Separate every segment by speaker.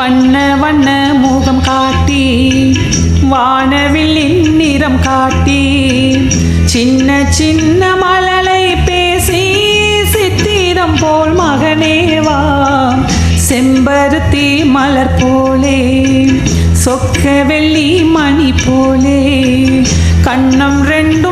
Speaker 1: வண்ண வண்ண முகம் காட்டி வானவில்லின் நிறம் காட்டி சின்ன சின்ன மலலை பேசி சித்திரம் போல் மகனேவா செம்பருத்தி மலர் போலே சொக்க வெள்ளி மணி போலே கண்ணம் ரெண்டும்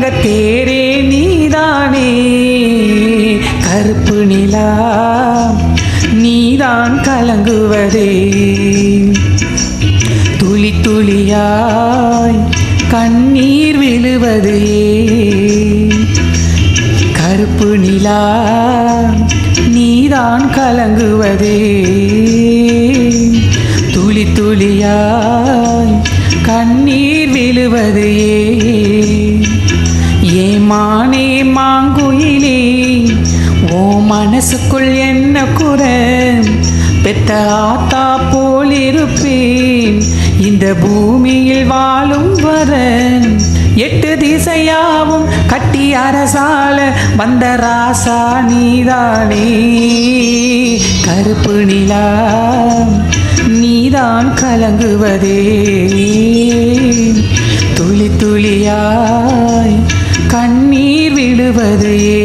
Speaker 1: தங்க தேரே நீதானே. கருப்பு நிலா நீதான் கலங்குவதே. துளி துளியாய் கண்ணீர் விழுவது. கருப்பு நிலா நீதான் கலங்குவதே. துளி துளியாய் கண்ணீர் விழுவதே ஏமானே மாங்குயிலே ஓ மனசுக்குள் என்ன குற? பெத்த ஆத்தா போல் இருப்பேன். இந்த பூமியில் வாழும் வரன் எட்டு திசையாவும் கட்டி அரசால வந்த ராசா நீதானே. கருப்பு நிலா நீதான் கலங்குவதே. துளி துளியாய் கண்ணீர் விடுவதையே.